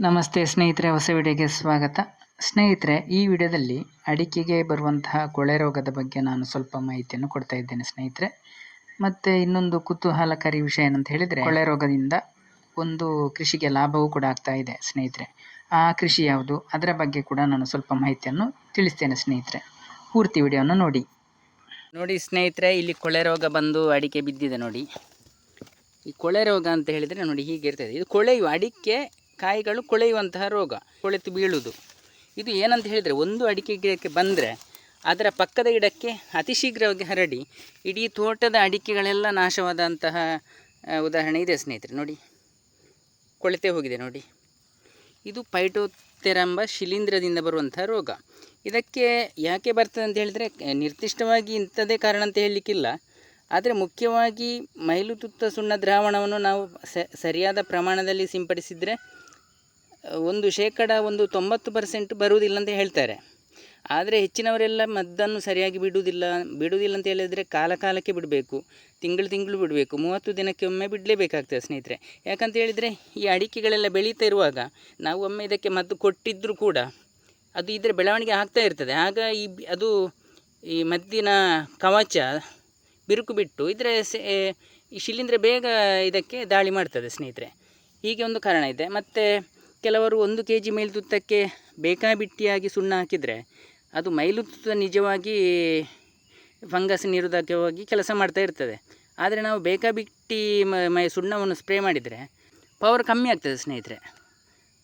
ನಮಸ್ತೆ ಸ್ನೇಹಿತರೆ, ಹೊಸ ವಿಡಿಯೋಗೆ ಸ್ವಾಗತ. ಸ್ನೇಹಿತರೆ, ಈ ವಿಡಿಯೋದಲ್ಲಿ ಅಡಿಕೆಗೆ ಬರುವಂತಹ ಕೊಳೆ ರೋಗದ ಬಗ್ಗೆ ನಾನು ಸ್ವಲ್ಪ ಮಾಹಿತಿಯನ್ನು ಕೊಡ್ತಾ ಇದ್ದೇನೆ ಸ್ನೇಹಿತರೆ. ಮತ್ತು ಇನ್ನೊಂದು ಕುತೂಹಲಕಾರಿ ವಿಷಯ ಏನಂತ ಹೇಳಿದರೆ, ಕೊಳೆ ರೋಗದಿಂದ ಒಂದು ಕೃಷಿಗೆ ಲಾಭವೂ ಕೂಡ ಆಗ್ತಾ ಇದೆ ಸ್ನೇಹಿತರೆ. ಆ ಕೃಷಿ ಯಾವುದು, ಅದರ ಬಗ್ಗೆ ಕೂಡ ನಾನು ಸ್ವಲ್ಪ ಮಾಹಿತಿಯನ್ನು ತಿಳಿಸ್ತೇನೆ ಸ್ನೇಹಿತರೆ. ಪೂರ್ತಿ ವಿಡಿಯೋನ ನೋಡಿ. ನೋಡಿ ಸ್ನೇಹಿತರೆ, ಇಲ್ಲಿ ಕೊಳೆ ರೋಗ ಬಂದು ಅಡಿಕೆ ಬಿದ್ದಿದೆ ನೋಡಿ. ಈ ಕೊಳೆ ರೋಗ ಅಂತ ಹೇಳಿದರೆ ನೋಡಿ ಹೀಗೆ ಇರ್ತದೆ ಇದು ಕೊಳೆಯು ಅಡಿಕೆ ಕಾಯಿಗಳು ಕೊಳೆಯುವಂತಹ ರೋಗ, ಕೊಳೆತು ಬೀಳುವುದು. ಇದು ಏನಂತ ಹೇಳಿದರೆ ಒಂದು ಅಡಿಕೆ ಗಿಡಕ್ಕೆ ಬಂದರೆ ಅದರ ಪಕ್ಕದ ಗಿಡಕ್ಕೆ ಅತಿ ಶೀಘ್ರವಾಗಿ ಹರಡಿ ಇಡೀ ತೋಟದ ಅಡಿಕೆಗಳೆಲ್ಲ ನಾಶವಾದಂತಹ ಉದಾಹರಣೆ ಇದೆ ಸ್ನೇಹಿತರೆ, ನೋಡಿ. ಕೊಳೆತೆ ಹೋಗಿದೆ, ನೋಡಿ. ಇದು ಪೈಟೋತೆರಂಬ ಶಿಲೀಂಧ್ರದಿಂದ ಬರುವಂತಹ ರೋಗ. ಇದಕ್ಕೆ ಯಾಕೆ ಬರ್ತದೆ ಅಂತ ಹೇಳಿದರೆ, ನಿರ್ದಿಷ್ಟವಾಗಿ ಇಂಥದ್ದೇ ಕಾರಣ ಅಂತ ಹೇಳಲಿಕ್ಕಿಲ್ಲ. ಆದರೆ ಮುಖ್ಯವಾಗಿ ಮೈಲು ತುತ್ತ ಸುಣ್ಣ ದ್ರಾವಣವನ್ನು ನಾವು ಸರಿಯಾದ ಪ್ರಮಾಣದಲ್ಲಿ ಸಿಂಪಡಿಸಿದರೆ ಒಂದು ಶೇಕಡ ಒಂದು ತೊಂಬತ್ತು ಪರ್ಸೆಂಟ್ ಬರುವುದಿಲ್ಲ ಅಂತ ಹೇಳ್ತಾರೆ. ಆದರೆ ಹೆಚ್ಚಿನವರೆಲ್ಲ ಮದ್ದನ್ನು ಸರಿಯಾಗಿ ಬಿಡುವುದಿಲ್ಲ ಬಿಡುವುದಿಲ್ಲ ಅಂತ ಹೇಳಿದರೆ ಕಾಲ ಕಾಲಕ್ಕೆ ಬಿಡಬೇಕು, ತಿಂಗಳು ತಿಂಗಳು ಬಿಡಬೇಕು, ಮೂವತ್ತು ದಿನಕ್ಕೆ ಒಮ್ಮೆ ಬಿಡಲೇಬೇಕಾಗ್ತದೆ ಸ್ನೇಹಿತರೆ. ಯಾಕಂತ ಹೇಳಿದರೆ ಈ ಅಡಿಕೆಗಳೆಲ್ಲ ಬೆಳೀತಾ ಇರುವಾಗ ನಾವು ಒಮ್ಮೆ ಇದಕ್ಕೆ ಮದ್ದು ಕೊಟ್ಟಿದ್ದರೂ ಕೂಡ ಅದು ಇದರ ಬೆಳವಣಿಗೆ ಆಗ್ತಾ ಇರ್ತದೆ. ಆಗ ಈ ಅದು ಈ ಮದ್ದಿನ ಕವಚ ಬಿರುಕು ಬಿಟ್ಟು ಇದರ ಈ ಶಿಲೀಂಧ್ರ ಬೇಗ ಇದಕ್ಕೆ ದಾಳಿ ಮಾಡ್ತದೆ ಸ್ನೇಹಿತರೆ. ಹೀಗೆ ಒಂದು ಕಾರಣ ಇದೆ. ಮತ್ತು ಕೆಲವರು ಒಂದು ಕೆ ಜಿ ಮೈಲುತುತ್ತಕ್ಕೆ ಬೇಕಾಬಿಟ್ಟಿಯಾಗಿ ಸುಣ್ಣ ಹಾಕಿದರೆ ಅದು ಮೈಲುತುತ್ತ ನಿಜವಾಗಿ ಫಂಗಸ್ ನಿರೋಧಕವಾಗಿ ಕೆಲಸ ಮಾಡ್ತಾ ಇರ್ತದೆ. ಆದರೆ ನಾವು ಬೇಕಾಬಿಟ್ಟಿ ಮ- ಸುಣ್ಣವನ್ನು ಸ್ಪ್ರೇ ಮಾಡಿದರೆ ಪವರ್ ಕಮ್ಮಿ ಆಗ್ತದೆ ಸ್ನೇಹಿತರೆ.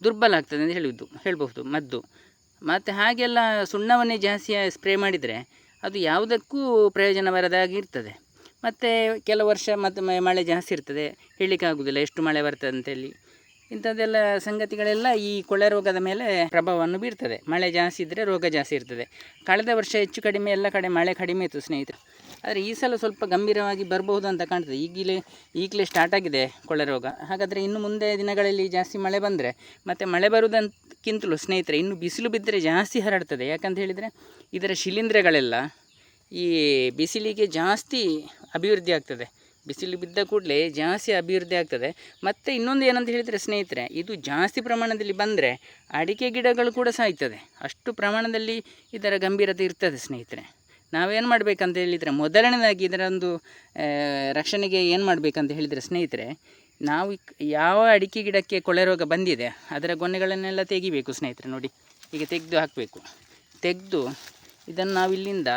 ದುರ್ಬಲ ಆಗ್ತದೆ ಅಂತ ಹೇಳಿದ್ದು ಹೇಳಬಹುದು, ಮದ್ದು. ಮತ್ತು ಹಾಗೆಲ್ಲ ಸುಣ್ಣವನ್ನೇ ಜಾಸ್ತಿ ಸ್ಪ್ರೇ ಮಾಡಿದರೆ ಅದು ಯಾವುದಕ್ಕೂ ಪ್ರಯೋಜನ ಬರದಾಗಿರ್ತದೆ ಮತ್ತು ಕೆಲವು ವರ್ಷ ಮತ್ತು ಮಳೆ ಜಾಸ್ತಿ ಇರ್ತದೆ, ಹೇಳಲಿಕ್ಕಾಗೋದಿಲ್ಲ, ಎಷ್ಟು ಮಳೆ ಬರ್ತದೆ ಅಂತೇಳಿ. ಇಂಥದ್ದೆಲ್ಲ ಸಂಗತಿಗಳೆಲ್ಲ ಈ ಕೊಳೆ ರೋಗದ ಮೇಲೆ ಪ್ರಭಾವವನ್ನು ಬೀರ್ತದೆ. ಮಳೆ ಜಾಸ್ತಿ ಇದ್ದರೆ ರೋಗ ಜಾಸ್ತಿ ಇರ್ತದೆ. ಕಳೆದ ವರ್ಷ ಹೆಚ್ಚು ಕಡಿಮೆ ಎಲ್ಲ ಕಡೆ ಮಳೆ ಕಡಿಮೆ ಇತ್ತು ಸ್ನೇಹಿತರು. ಆದರೆ ಈ ಸಲ ಸ್ವಲ್ಪ ಗಂಭೀರವಾಗಿ ಬರಬಹುದು ಅಂತ ಕಾಣ್ತದೆ. ಈಗಲೇ ಈಗಲೇ ಸ್ಟಾರ್ಟ್ ಆಗಿದೆ ಕೊಳೆ ರೋಗ. ಹಾಗಾದರೆ ಇನ್ನು ಮುಂದೆ ದಿನಗಳಲ್ಲಿ ಜಾಸ್ತಿ ಮಳೆ ಬಂದರೆ, ಮತ್ತು ಮಳೆ ಬರುವುದಕ್ಕಿಂತಲೂ ಸ್ನೇಹಿತರೆ, ಇನ್ನು ಬಿಸಿಲು ಬಿದ್ದರೆ ಜಾಸ್ತಿ ಹರಡ್ತದೆ. ಯಾಕಂತ ಹೇಳಿದರೆ ಇದರ ಶಿಲೀಂಧ್ರಗಳೆಲ್ಲ ಈ ಬಿಸಿಲಿಗೆ ಜಾಸ್ತಿ ಅಭಿವೃದ್ಧಿ ಆಗ್ತದೆ. ಬಿಸಿಲು ಬಿದ್ದ ಕೂಡಲೇ ಜಾಸ್ತಿ ಅಭಿವೃದ್ಧಿ ಆಗ್ತದೆ. ಮತ್ತು ಇನ್ನೊಂದು ಏನಂತ ಹೇಳಿದರೆ ಸ್ನೇಹಿತರೆ, ಇದು ಜಾಸ್ತಿ ಪ್ರಮಾಣದಲ್ಲಿ ಬಂದರೆ ಅಡಿಕೆ ಗಿಡಗಳು ಕೂಡ ಸಾಯ್ತದೆ. ಅಷ್ಟು ಪ್ರಮಾಣದಲ್ಲಿ ಇದರ ಗಂಭೀರತೆ ಇರ್ತದೆ ಸ್ನೇಹಿತರೆ. ನಾವೇನು ಮಾಡಬೇಕಂತ ಹೇಳಿದರೆ, ಮೊದಲನೇದಾಗಿ ಇದರ ಒಂದು ರಕ್ಷಣೆಗೆ ಏನು ಮಾಡಬೇಕಂತ ಹೇಳಿದರೆ ಸ್ನೇಹಿತರೆ, ನಾವು ಯಾವ ಅಡಿಕೆ ಗಿಡಕ್ಕೆ ಕೊಳೆ ರೋಗ ಬಂದಿದೆ, ಅದರ ಗೊನೆಗಳನ್ನೆಲ್ಲ ತೆಗಿಬೇಕು ಸ್ನೇಹಿತರೆ, ನೋಡಿ. ಈಗ ತೆಗೆದು ಹಾಕಬೇಕು. ತೆಗೆದು ಇದನ್ನು ನಾವು ಇಲ್ಲಿಂದ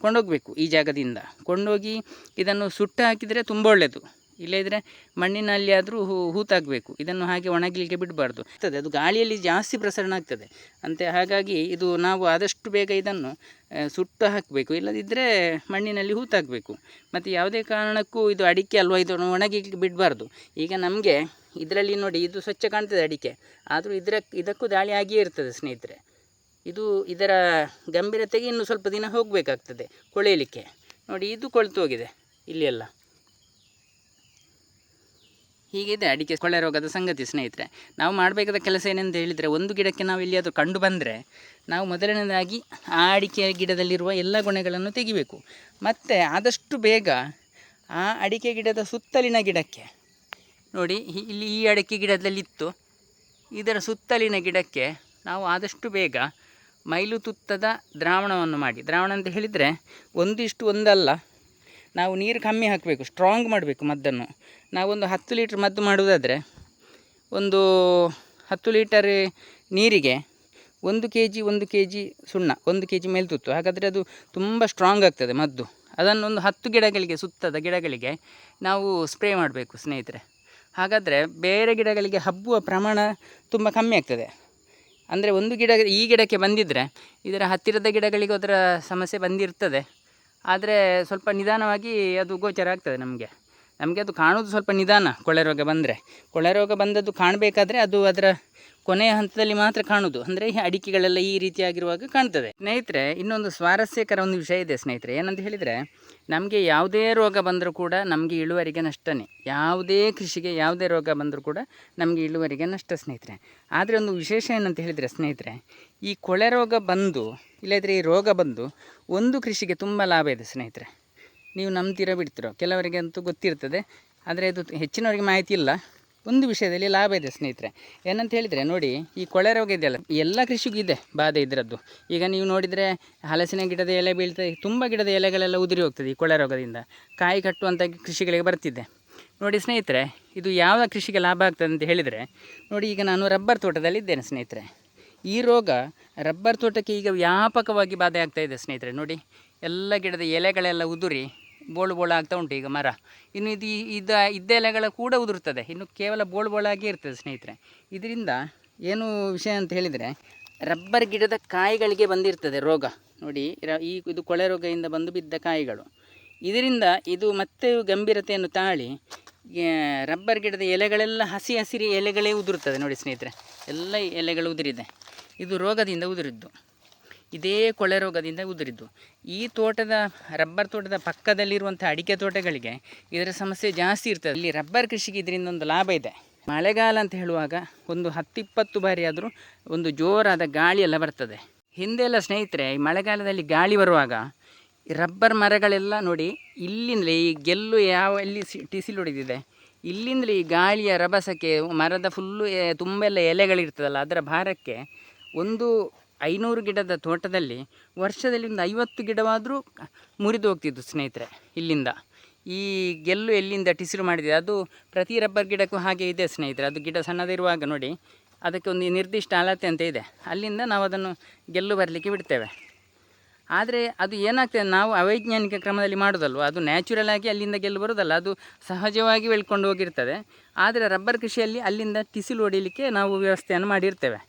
ಕೊಂಡೋಗಬೇಕು ಈ ಜಾಗದಿಂದ. ಕೊಂಡೋಗಿ ಇದನ್ನು ಸುಟ್ಟು ಹಾಕಿದರೆ ತುಂಬ ಒಳ್ಳೆಯದು ಇಲ್ಲದಿದ್ದರೆ ಮಣ್ಣಿನಲ್ಲಿ ಆದರೂ ಹೂ, ಹೂತಾಗಬೇಕು. ಇದನ್ನು ಹಾಗೆ ಒಣಗಲಿಕ್ಕೆ ಬಿಡಬಾರ್ದು. ಆಗ್ತದೆ, ಅದು ಗಾಳಿಯಲ್ಲಿ ಜಾಸ್ತಿ ಪ್ರಸರಣ ಆಗ್ತದೆ. ಅಂತೆ, ಹಾಗಾಗಿ ಇದು ನಾವು ಆದಷ್ಟು ಬೇಗ ಇದನ್ನು ಸುಟ್ಟು ಹಾಕಬೇಕು. ಇಲ್ಲದಿದ್ದರೆ ಮಣ್ಣಿನಲ್ಲಿ ಹೂತಾಗಬೇಕು. ಮತ್ತು ಯಾವುದೇ ಕಾರಣಕ್ಕೂ ಇದು ಅಡಿಕೆ ಅಲ್ವಾ ಇದು ಒಣಗಿಲಿಕ್ಕೆ ಬಿಡಬಾರ್ದು. ಈಗ ನಮಗೆ ಇದರಲ್ಲಿ ನೋಡಿ, ಇದು ಸ್ವಚ್ಛ ಕಾಣ್ತದೆ ಅಡಿಕೆ. ಆದರೂ ಇದರ ಇದಕ್ಕೂ ದಾಳಿ ಆಗಿಯೇ ಇರ್ತದೆ, ಸ್ನೇಹಿತರೆ. ಇದು ಇದರ ಗಂಭೀರತೆಗೆ ಇನ್ನು ಸ್ವಲ್ಪ ದಿನ ಹೋಗಬೇಕಾಗ್ತದೆ ಕೊಳೆಯಲಿಕ್ಕೆ. ನೋಡಿ, ಇದು ಕೊಳೆತು ಹೋಗಿದೆ, ಇಲ್ಲಿ ಎಲ್ಲ ಹೀಗಿದೆ ಅಡಿಕೆ ಕೊಳೆ ರೋಗದ ಸಂಗತಿ, ಸ್ನೇಹಿತರೆ. ನಾವು ಮಾಡಬೇಕಾದ ಕೆಲಸ ಏನಂತ ಹೇಳಿದರೆ, ಒಂದು ಗಿಡಕ್ಕೆ ನಾವು ಎಲ್ಲಿಯಾದರೂ ಕಂಡು ಬಂದರೆ, ನಾವು ಮೊದಲನೇದಾಗಿ ಆ ಅಡಿಕೆ ಗಿಡದಲ್ಲಿರುವ ಎಲ್ಲ ಗುಣಗಳನ್ನು ತೆಗಿಬೇಕು. ಮತ್ತು ಆದಷ್ಟು ಬೇಗ ಆ ಅಡಿಕೆ ಗಿಡದ ಸುತ್ತಲಿನ ಗಿಡಕ್ಕೆ, ನೋಡಿ ಇಲ್ಲಿ ಈ ಅಡಿಕೆ ಗಿಡದಲ್ಲಿತ್ತು. ಇದರ ಸುತ್ತಲಿನ ಗಿಡಕ್ಕೆ ನಾವು ಆದಷ್ಟು ಬೇಗ ಮೈಲು ತುತ್ತದ ದ್ರಾವಣವನ್ನು ಮಾಡಿ. ದ್ರಾವಣ ಅಂತ ಹೇಳಿದರೆ ಒಂದಿಷ್ಟು ಒಂದಲ್ಲ, ನಾವು ನೀರು ಕಮ್ಮಿ ಹಾಕಬೇಕು ಸ್ಟ್ರಾಂಗ್ ಮಾಡಬೇಕು ಮದ್ದನ್ನು. ನಾವೊಂದು ಹತ್ತು ಲೀಟ್ರ್ ಮದ್ದು ಮಾಡುವುದಾದರೆ ಒಂದು ಹತ್ತು ಲೀಟರ್ ನೀರಿಗೆ ಒಂದು ಕೆ ಜಿ ಒಂದು ಕೆ ಜಿ ಸುಣ್ಣ, ಒಂದು ಕೆ ಜಿ ಮೇಲ್ತುತ್ತು ಹಾಗಾದರೆ ಅದು ತುಂಬ ಸ್ಟ್ರಾಂಗ್ ಆಗ್ತದೆ ಮದ್ದು. ಅದನ್ನೊಂದು ಹತ್ತು ಗಿಡಗಳಿಗೆ, ಸುತ್ತದ ಗಿಡಗಳಿಗೆ ನಾವು ಸ್ಪ್ರೇ ಮಾಡಬೇಕು ಸ್ನೇಹಿತರೆ. ಹಾಗಾದರೆ ಬೇರೆ ಗಿಡಗಳಿಗೆ ಹಬ್ಬುವ ಪ್ರಮಾಣ ತುಂಬ ಕಮ್ಮಿ ಆಗ್ತದೆ. ಅಂದರೆ ಒಂದು ಗಿಡ ಈ ಗಿಡಕ್ಕೆ ಬಂದಿದ್ದರೆ ಇದರ ಹತ್ತಿರದ ಗಿಡಗಳಿಗೂ ಅದರ ಸಮಸ್ಯೆ ಬಂದಿರ್ತದೆ. ಆದರೆ ಸ್ವಲ್ಪ ನಿಧಾನವಾಗಿ ಅದು ಗೋಚರ ಆಗ್ತದೆ ನಮಗೆ. ನಮಗೆ ಅದು ಕಾಣೋದು ಸ್ವಲ್ಪ ನಿಧಾನ ಕೊಳೆ ರೋಗ ಬಂದರೆ. ಕೊಳೆ ರೋಗ ಬಂದದ್ದು ಕಾಣಬೇಕಾದ್ರೆ ಅದು ಅದರ ಕೊನೆಯ ಹಂತದಲ್ಲಿ ಮಾತ್ರ ಕಾಣೋದು ಅಂದರೆ ಈ ಅಡಿಕೆಗಳೆಲ್ಲ ಈ ರೀತಿಯಾಗಿರುವಾಗ ಕಾಣ್ತದೆ. ಸ್ನೇಹಿತರೆ, ಇನ್ನೊಂದು ಸ್ವಾರಸ್ಯಕರ ಒಂದು ವಿಷಯ ಇದೆ ಸ್ನೇಹಿತರೆ. ಏನಂತ ಹೇಳಿದರೆ, ನಮಗೆ ಯಾವುದೇ ರೋಗ ಬಂದರೂ ಕೂಡ ನಮಗೆ ಇಳುವರಿಗೆ ನಷ್ಟನೇ. ಯಾವುದೇ ಕೃಷಿಗೆ ಯಾವುದೇ ರೋಗ ಬಂದರೂ ಕೂಡ ನಮಗೆ ಇಳುವರಿಗೆ ನಷ್ಟ ಸ್ನೇಹಿತರೆ. ಆದರೆ ಒಂದು ವಿಶೇಷ ಏನಂತ ಹೇಳಿದರೆ ಸ್ನೇಹಿತರೆ, ಈ ಕೊಳೆ ರೋಗ ಬಂದು ಇಲ್ಲದ್ರೆ ಈ ರೋಗ ಬಂದು ಒಂದು ಕೃಷಿಗೆ ತುಂಬ ಲಾಭ ಇದೆ ಸ್ನೇಹಿತರೆ. ನೀವು ನಂಬ್ತೀರೋ ಬಿಡ್ತೀರೋ? ಕೆಲವರಿಗೆ ಅಂತೂ ಗೊತ್ತಿರ್ತದೆ. ಆದರೆ ಇದು ಹೆಚ್ಚಿನವರಿಗೆ ಮಾಹಿತಿ ಇಲ್ಲ. ಒಂದು ವಿಷಯದಲ್ಲಿ ಲಾಭ ಇದೆ ಸ್ನೇಹಿತರೆ. ಏನಂತ ಹೇಳಿದರೆ ನೋಡಿ, ಈ ಕೊಳೆ ರೋಗ ಇದೆಯಲ್ಲ ಎಲ್ಲ ಕೃಷಿಗೂ ಇದೆ ಬಾಧೆ ಇದರದ್ದು. ಈಗ ನೀವು ನೋಡಿದರೆ ಹಲಸಿನ ಗಿಡದ ಎಲೆ ಬೀಳ್ತದೆ, ತುಂಬ ಗಿಡದ ಎಲೆಗಳೆಲ್ಲ ಉದುರಿ ಹೋಗ್ತದೆ ಈ ಕೊಳೆ ರೋಗದಿಂದ. ಕಾಯಿ ಕಟ್ಟುವಂಥ ಕೃಷಿಗಳಿಗೆ ಬರ್ತಿದೆ. ನೋಡಿ ಸ್ನೇಹಿತರೆ, ಇದು ಯಾವ ಕೃಷಿಗೆ ಲಾಭ ಆಗ್ತದೆ ಅಂತ ಹೇಳಿದರೆ, ನೋಡಿ ಈಗ ನಾನು ರಬ್ಬರ್ ತೋಟದಲ್ಲಿ ಇದ್ದೇನೆ ಸ್ನೇಹಿತರೆ. ಈ ರೋಗ ರಬ್ಬರ್ ತೋಟಕ್ಕೆ ಈಗ ವ್ಯಾಪಕವಾಗಿ ಬಾಧೆ ಆಗ್ತಾ ಇದೆ ಸ್ನೇಹಿತರೆ, ನೋಡಿ. ಎಲ್ಲ ಗಿಡದ ಎಲೆಗಳೆಲ್ಲ ಉದುರಿ ಬೋಳು ಬೋಳು ಆಗ್ತಾ ಉಂಟು ಈಗ ಮರ. ಇನ್ನು ಇದು ಇದ ಇದ್ದ ಎಲೆಗಳ ಕೂಡ ಉದುರುತ್ತದೆ ಇನ್ನು ಕೇವಲ ಬೋಳು ಬೋಳಾಗಿ ಇರ್ತದೆ ಸ್ನೇಹಿತರೆ. ಇದರಿಂದ ಏನು ವಿಷಯ ಅಂತ ಹೇಳಿದರೆ ರಬ್ಬರ್ ಗಿಡದ ಕಾಯಿಗಳಿಗೆ ಬಂದಿರ್ತದೆ ರೋಗ. ನೋಡಿ ಈ ಇದು ಕೊಳೆ ರೋಗದಿಂದ ಬಂದು ಬಿದ್ದ ಕಾಯಿಗಳು. ಇದರಿಂದ ಇದು ಮತ್ತೆ ಗಂಭೀರತೆಯನ್ನು ತಾಳಿ ರಬ್ಬರ್ ಗಿಡದ ಎಲೆಗಳೆಲ್ಲ ಹಸಿ ಹಸಿರಿ ಎಲೆಗಳೇ ಉದುರುತ್ತದೆ ನೋಡಿ ಸ್ನೇಹಿತರೆ. ಎಲ್ಲ ಎಲೆಗಳು ಉದುರಿದೆ. ಇದು ರೋಗದಿಂದ ಉದುರಿದ್ದು. ಇದೇ ಕೊಳೆ ರೋಗದಿಂದ ಉದುರಿದ್ದು. ಈ ತೋಟದ, ರಬ್ಬರ್ ತೋಟದ ಪಕ್ಕದಲ್ಲಿರುವಂಥ ಅಡಿಕೆ ತೋಟಗಳಿಗೆ ಇದರ ಸಮಸ್ಯೆ ಜಾಸ್ತಿ ಇರ್ತದೆ. ಇಲ್ಲಿ ರಬ್ಬರ್ ಕೃಷಿಗೆ ಇದರಿಂದ ಒಂದು ಲಾಭ ಇದೆ. ಮಳೆಗಾಲ ಅಂತ ಹೇಳುವಾಗ ಒಂದು ಹತ್ತಿಪ್ಪತ್ತು ಬಾರಿ ಆದರೂ ಒಂದು ಜೋರಾದ ಗಾಳಿ ಎಲ್ಲ ಬರ್ತದೆ. ಹಿಂದೆಲ್ಲ ಸ್ನೇಹಿತರೆ, ಈ ಮಳೆಗಾಲದಲ್ಲಿ ಗಾಳಿ ಬರುವಾಗ ರಬ್ಬರ್ ಮರಗಳೆಲ್ಲ ನೋಡಿ ಇಲ್ಲಿಂದಲೇ ಈ ಗೆಲ್ಲು ಯಾವ ಎಲ್ಲಿ ಟಿಸಿಲು ಹೊಡೆದಿದೆ. ಇಲ್ಲಿಂದಲೇ ಈ ಗಾಳಿಯ ರಭಸಕ್ಕೆ, ಮರದ ಫುಲ್ಲು ತುಂಬೆಲ್ಲ ಎಲೆಗಳಿರ್ತದಲ್ಲ, ಅದರ ಭಾರಕ್ಕೆ ಒಂದು ಐನೂರು ಗಿಡದ ತೋಟದಲ್ಲಿ ವರ್ಷದಲ್ಲಿ ಒಂದು ಐವತ್ತು ಗಿಡವಾದರೂ ಮುರಿದು ಹೋಗ್ತಿದ್ದು ಸ್ನೇಹಿತರೆ ಇಲ್ಲಿಂದ. ಈ ಗೆಲ್ಲು ಎಲ್ಲಿಂದ ಟಿಸಿರು ಮಾಡಿದೆ? ಅದು ಪ್ರತಿ ರಬ್ಬರ್ ಗಿಡಕ್ಕೂ ಹಾಗೆ ಇದೆ ಸ್ನೇಹಿತರೆ. ಅದು ಗಿಡ ಸಣ್ಣದಿರುವಾಗ ನೋಡಿ, ಅದಕ್ಕೆ ಒಂದು ನಿರ್ದಿಷ್ಟ ಅಳತೆ ಅಂತ ಇದೆ. ಅಲ್ಲಿಂದ ನಾವು ಅದನ್ನು ಗೆಲ್ಲು ಬರಲಿಕ್ಕೆ ಬಿಡ್ತೇವೆ. ಆದರೆ ಅದು ಏನಾಗ್ತದೆ? ನಾವು ಅವೈಜ್ಞಾನಿಕ ಕ್ರಮದಲ್ಲಿ ಮಾಡೋದಲ್ವ? ಅದು ನ್ಯಾಚುರಲ್ ಆಗಿ ಅಲ್ಲಿಂದ ಗೆಲ್ಲು ಬರೋದಲ್ಲ, ಅದು ಸಹಜವಾಗಿ ಬೆಳ್ಕೊಂಡು ಹೋಗಿರ್ತದೆ. ಆದರೆ ರಬ್ಬರ್ ಕೃಷಿಯಲ್ಲಿ ಅಲ್ಲಿಂದ ಟಿಸಿಲು ಹೊಡಿಲಿಕ್ಕೆ ನಾವು ವ್ಯವಸ್ಥೆಯನ್ನು ಮಾಡಿರ್ತೇವೆ.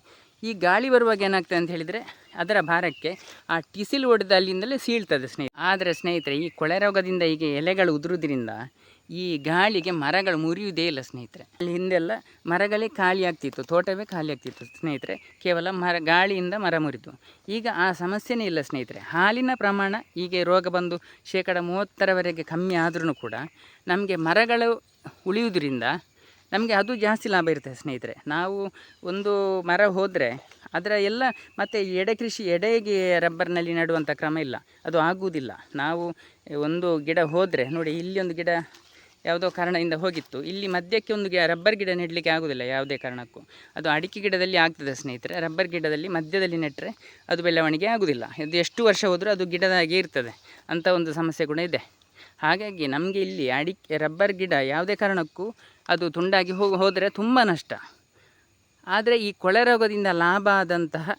ಈ ಗಾಳಿ ಬರುವಾಗ ಏನಾಗ್ತದೆ ಅಂತ ಹೇಳಿದರೆ ಅದರ ಭಾರಕ್ಕೆ ಆ ಟಿಸಿಲ್ ಒಡೆದ ಅಲ್ಲಿಂದಲೇ ಸೀಳ್ತದೆ ಸ್ನೇಹಿತ ಆದರೆ ಸ್ನೇಹಿತರೆ, ಈ ಕೊಳೆ ರೋಗದಿಂದ ಈಗ ಎಲೆಗಳು ಉದುರುವುದರಿಂದ ಈ ಗಾಳಿಗೆ ಮರಗಳು ಮುರಿಯುವುದೇ ಇಲ್ಲ ಸ್ನೇಹಿತರೆ. ಅಲ್ಲಿ ಹಿಂದೆಲ್ಲ ಮರಗಳೇ ಖಾಲಿ ಆಗ್ತಿತ್ತು, ತೋಟವೇ ಖಾಲಿ ಆಗ್ತಿತ್ತು ಸ್ನೇಹಿತರೆ. ಕೇವಲ ಮರ, ಗಾಳಿಯಿಂದ ಮರ ಮುರಿತು ಈಗ ಆ ಸಮಸ್ಯೆನೇ ಇಲ್ಲ ಸ್ನೇಹಿತರೆ. ಹಾಲಿನ ಪ್ರಮಾಣ ಹೀಗೆ ರೋಗ ಬಂದು ಶೇಕಡ ಮೂವತ್ತರವರೆಗೆ ಕಮ್ಮಿ ಆದ್ರೂ ಕೂಡ ನಮಗೆ ಮರಗಳು ಉಳಿಯುವುದರಿಂದ ನಮಗೆ ಅದು ಜಾಸ್ತಿ ಲಾಭ ಇರ್ತದೆ ಸ್ನೇಹಿತರೆ. ನಾವು ಒಂದು ಮರ ಹೋದರೆ ಅದರ ಎಲ್ಲ ಮತ್ತು ಎಡೆ ಕೃಷಿ ಎಡೆಗೆ ರಬ್ಬರ್ನಲ್ಲಿ ನೆಡುವಂಥ ಕ್ರಮ ಇಲ್ಲ. ಅದು ಆಗುವುದಿಲ್ಲ. ನಾವು ಒಂದು ಗಿಡ ಹೋದರೆ, ನೋಡಿ ಇಲ್ಲಿ ಒಂದು ಗಿಡ ಯಾವುದೋ ಕಾರಣದಿಂದ ಹೋಗಿತ್ತು. ಇಲ್ಲಿ ಮಧ್ಯಕ್ಕೆ ಒಂದು ಗಿ, ರಬ್ಬರ್ ಗಿಡ ನೆಡಲಿಕ್ಕೆ ಆಗೋದಿಲ್ಲ ಯಾವುದೇ ಕಾರಣಕ್ಕೂ. ಅದು ಅಡಿಕೆ ಗಿಡದಲ್ಲಿ ಆಗ್ತದೆ ಸ್ನೇಹಿತರೆ. ರಬ್ಬರ್ ಗಿಡದಲ್ಲಿ ಮಧ್ಯದಲ್ಲಿ ನೆಟ್ಟರೆ ಅದು ಬೆಳವಣಿಗೆ ಆಗೋದಿಲ್ಲ ಅದು ಎಷ್ಟು ವರ್ಷ ಹೋದರೂ ಅದು ಗಿಡದಾಗೆ ಇರ್ತದೆ. ಅಂಥ ಒಂದು ಸಮಸ್ಯೆ ಕೂಡ ಇದೆ. ಹಾಗಾಗಿ ನಮಗೆ ಇಲ್ಲಿ ಅಡಿಕೆ ರಬ್ಬರ್ ಗಿಡ ಯಾವುದೇ ಕಾರಣಕ್ಕೂ ಅದು ತುಂಡಾಗಿ ಹೋಗಿ ಹೋದರೆ ತುಂಬ ನಷ್ಟ. ಆದರೆ ಈ ಕೊಳೆ ರೋಗದಿಂದ ಲಾಭ ಆದಂತಹ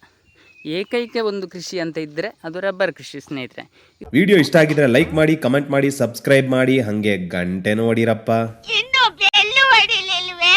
ಏಕೈಕ ಒಂದು ಕೃಷಿ ಅಂತ ಇದ್ದರೆ ಅದು ರಬ್ಬರ್ ಕೃಷಿ ಸ್ನೇಹಿತರೆ. ವಿಡಿಯೋ ಇಷ್ಟ ಆಗಿದ್ರೆ ಲೈಕ್ ಮಾಡಿ ಕಮೆಂಟ್ ಮಾಡಿ ಸಬ್ಸ್ಕ್ರೈಬ್ ಮಾಡಿ ಹಂಗೆ ಗಂಟೆ ನೋಡಿರಪ್ಪ. ಇನ್ನು ಬೆಲ್ಲು ಹೊಡಿಲಿಲ್ವೇ?